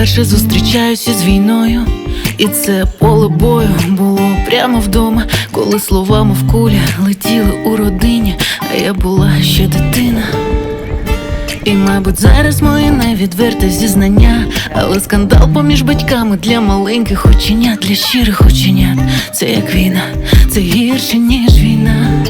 Вперше зустрічаюся з війною, і це поле бою було прямо вдома, коли словами в кулі летіли у родині, а я була ще дитина. І, мабуть, зараз моє найвідверте зізнання, але скандал поміж батьками для маленьких оченят, для щирих оченят. Це як війна, це гірше, ніж війна.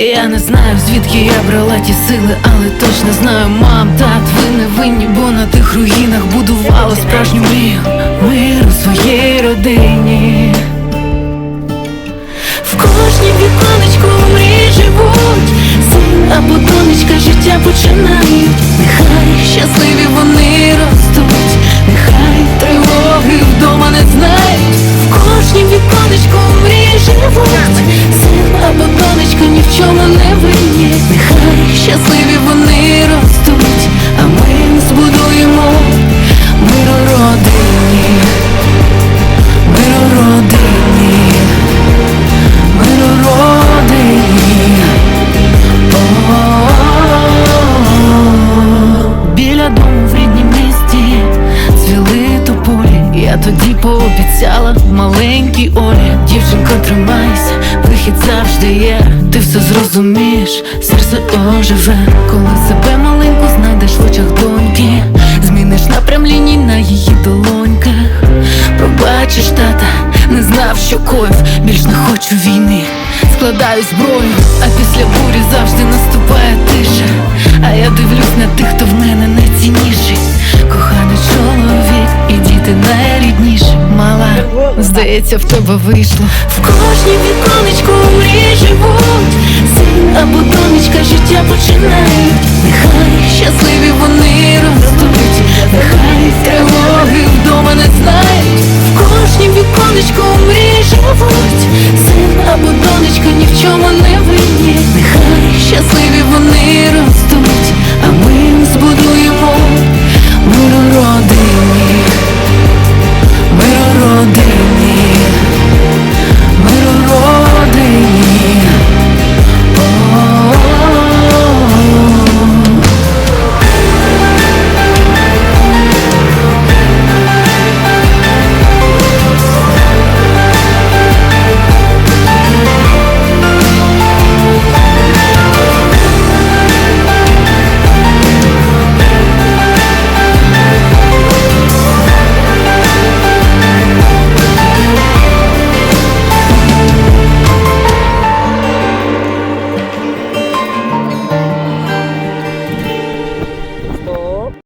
Я не знаю, звідки я брала ті сили, але точно знаю, мам, тат, ви не винні, бо на тих руїнах будувала справжню мрію миру своїй родині. В кожній віконечку мрії живуть Син або донечка життя починають чому не винні Нехай щасливі тоді пообіцяла. Маленькій Олі Дівчинко, тримайся, вихід завжди є Ти все зрозумієш, серце оживе. Коли себе маленьку знайдеш в очах доньки Зміниш напрям ліній на її долоньках. Пробачиш тата, не знав, що коїв Більш не хочу війни. Складаю зброю, а після бурі завжди наступає тиша найрідніші Мала, здається, в тебе вийшло. В кожній віконечку мрії живуть